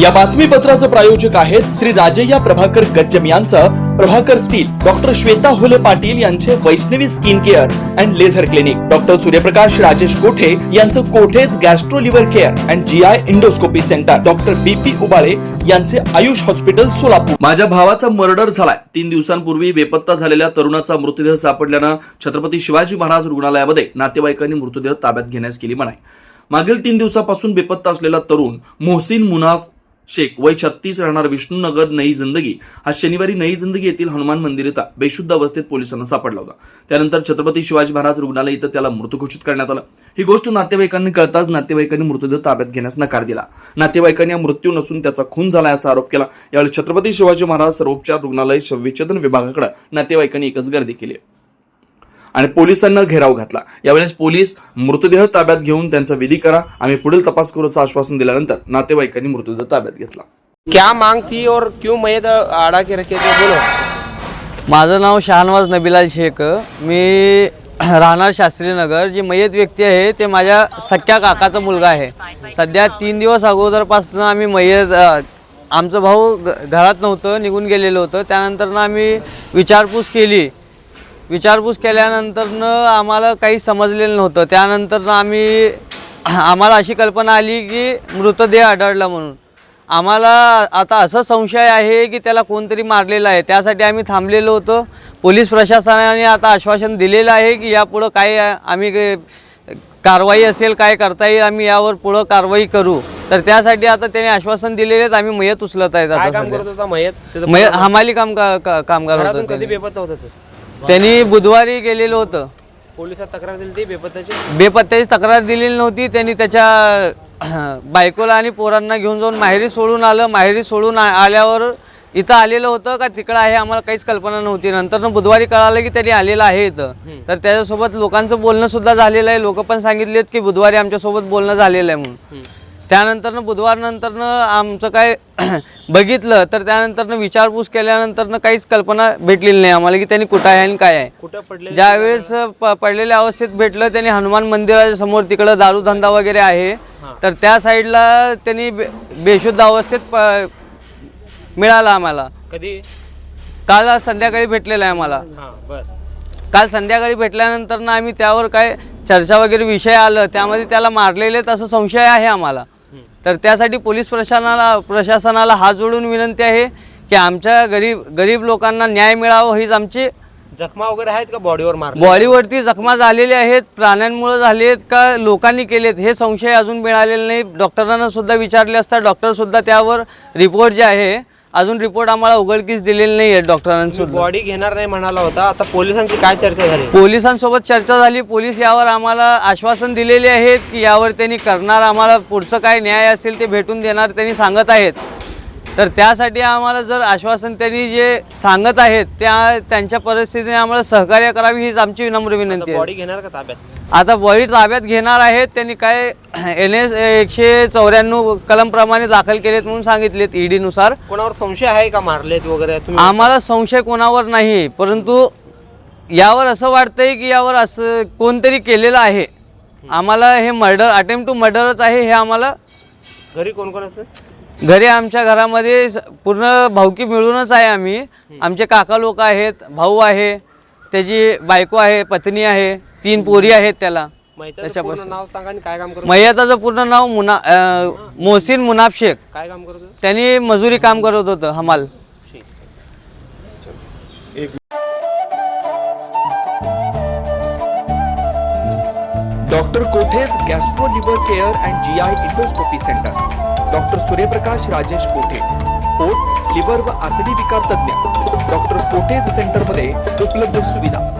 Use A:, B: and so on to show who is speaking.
A: या बातमीपत्राचं प्रायोजक आहेत श्री राजय्या प्रभाकर गज्जम यांचं. प्रभाकर स्टील डॉक्टर श्वेता हुले पाटील यांचे Vaishnavi skin care and laser clinic. Doctor Suryaprakash Rajesh Kothe यांचं Kothe's gastro liver care and G I endoscopy centre. Doctor B P Ubale यांचे Ayush hospital Solapur. माझ्या भावाचा मर्डर झालाय. तीन दिवसांपूर्वी बेपत्ता झालेल्या तरुणाचा मृतदेह सापडल्यानं छत्रपती शिवाजी महाराज रुग्णालयामध्ये नातेवाईकांनी मृतदेह ताब्यात घेण्यास केली मनाई. मागील तीन दिवसापासून बेपत्ता असलेला तरुण मोहसिन मुनाफ शेख वय छत्तीस राहणार विष्णुनगर नई जिंदगी. हा शनिवारी नई जिंदगी येथील हनुमान मंदिर येता बेशुद्ध अवस्थेत पोलिसांना सापडला होता. त्यानंतर छत्रपती शिवाजी महाराज रुग्णालय इथं त्याला मृत घोषित करण्यात आलं. ही गोष्ट नातेवाईकांनी कळताच नातेवाईकांनी मृतदेह ताब्यात घेण्यास नकार दिला. नातेवाईकांनी हा मृत्यू नसून त्याचा खून झाला असा आरोप केला. यावेळी छत्रपती शिवाजी महाराज सर्वोपचार रुग्णालय शवविच्छेदन विभागाकडे नातेवाईकांनी एकच गर्दी केली आणि पोलिसांना घेराव घातला. यावेळेस पोलीस मृतदेह ताब्यात घेऊन त्यांचा विधी करा. आम्ही पुढील तपास करू असं आश्वासन दिल्यानंतर नातेवाईकांनी मृतदेह ताब्यात घेतला.
B: क्या मांग थी और क्यों मैयत आड़ा के रखे थे बोलो?
C: माझं नाव शहानवाज नबिलाल शेख. मी राहणार शास्त्रीनगर जी मयत व्यक्ती आहे ते माझ्या सख्या काकाचा मुलगा आहे. सध्या तीन दिवस अगोदरपासून आम्ही मयत आमचं भाऊ घरात नव्हतं निघून गेलेलं होतं. त्यानंतरनं आम्ही विचारपूस केली. विचारपूस केल्यानंतरनं आम्हाला काही समजलेलं नव्हतं. त्यानंतरनं आम्ही आम्हाला अशी कल्पना आली की मृतदेह आढळला म्हणून. आम्हाला आता असं संशय आहे की त्याला कोणतरी मारलेलं आहे. त्यासाठी आम्ही थांबलेलो होतो. पोलीस प्रशासनाने आता आश्वासन दिलेलं आहे की यापुढं काय आम्ही कारवाई असेल काय करता येईल आम्ही यावर पुढं कारवाई करू. तर त्यासाठी आता त्याने आश्वासन दिलेले आहेत. आम्ही मयत उचलत आहेत आता
B: मयत?
C: हमाली काम का, का, कामगार होतं
B: कधी. बेपत्ता होता
C: त्यांनी बुधवारी गेलेलं होतं.
B: पोलिसात तक्रार दिली ती बेपत्ताची?
C: बेपत्त्याची तक्रार दिलेली नव्हती. त्यांनी त्याच्या बायकोला आणि पोरांना घेऊन जाऊन माहेरी सोडून आलं. माहेरी सोडून आ- आल्यावर इथं आलेलं होतं का तिकडं आहे? आम्हाला काहीच कल्पना नव्हती. नंतर बुधवारी कळालं की त्यांनी आलेलं आहे इथं. तर त्याच्यासोबत लोकांचं बोलणं सुद्धा झालेलं आहे. लोक पण सांगितलेत की बुधवारी आमच्यासोबत बोलणं झालेलं आहे म्हणून. त्यानंतरनं बुधवारनंतरनं आमचं काय बघितलं तर त्यानंतरनं विचारपूस केल्यानंतरनं काहीच कल्पना भेटलेली नाही आम्हाला की त्यांनी कुठं आहे आणि काय आहे.
B: कुठं पडले
C: ज्यावेळेस प- पडलेल्या अवस्थेत भेटलं त्यांनी हनुमान मंदिराच्या समोर तिकडं दारू धंदा वगैरे आहे. तर त्या साईडला त्यांनी बे बेशुद्ध अवस्थेत प- मिळाला आम्हाला.
B: कधी?
C: काल संध्याकाळी भेटलेलं आहे आम्हाला.
B: हा बर.
C: काल संध्याकाळी भेटल्यानंतर ना आम्ही त्यावर काय चर्चा वगैरे विषय आलं त्यामध्ये त्याला मारलेले असं संशय आहे आम्हाला. तर त्यासाठी पोलीस प्रशासनाला प्रशासनाला हात जोडून विनंती आहे की आमच्या गरीब गरीब लोकांना न्याय मिळावा हीच आमची
B: जखमा वगैरे आहेत का बॉडीवर मार
C: बॉडीवरती जखमा झालेल्या आहेत प्राण्यांमुळे झाले आहेत का लोकांनी केलेत हे संशय अजून मिळालेले नाही. डॉक्टरांना सुद्धा विचारले असता डॉक्टर सुद्धा त्यावर रिपोर्ट जे आहे अजून रिपोर्ट आम्हाला उघडकीस दिलेली नाही आहे डॉक्टरांनी सुद्धा
B: बॉडी घेणार नाही म्हणाला होता. आता पोलिसांची काय चर्चा झाली?
C: पोलिसांसोबत चर्चा झाली. पोलीस यावर आम्हाला आश्वासन दिलेले आहेत की यावर त्यांनी करणार आम्हाला पुढचं काय न्याय असेल ते भेटून देणार त्यांनी सांगत आहेत. तर त्यासाठी आम्हाला जर आश्वासन त्यांनी जे सांगत आहेत त्या त्यांच्या परिस्थितीने आम्हाला सहकार्य करावी हीच आमची विनम्र विनंती आहे.
B: बॉडी घेणार का ताब्यात?
C: आता बॉडी ताब्यात घेणार आहेत. त्यांनी काय एन एस एकशे चौऱ्याण्णव कलमप्रमाणे दाखल केलेत म्हणून सांगितलेत ईडीनुसार.
B: कोणावर संशय आहे का मारलेत वगैरे? तुम्ही
C: आम्हाला संशय कोणावर नाही परंतु यावर असं वाटतंय की यावर असं कोणतरी केलेलं आहे. आम्हाला हे मर्डर अटेम्प्ट टू मर्डरच आहे हे आम्हाला.
B: घरी कोण कोण असतं?
C: घरी आमच्या घरामध्ये स- पूर्ण भावकी मिळूनच आहे आम्ही. आमचे काका लोक आहेत भाऊ आहे त्याची बायको आहे पत्नी आहे. तीन पोरी आहेत त्याला. त्याच्यापासून.
B: नाव सांगा आणि काय काम करतो?
C: मय्याताचं पूर्ण नाव मुना अं, मोहसिन मुनाफ शेख.
B: काय काम करतो?
C: त्यांनी मजुरी काम करत होतं हमाल.
B: ठीक
A: doctor Kothe's gastro liver care and G I endoscopy centre. Doctor Suryaprakash Rajesh Kothe. पोट लिव्हर व आतडी विकार तज्ञ डॉक्टर कोठेज सेंटरमध्ये उपलब्ध सुविधा.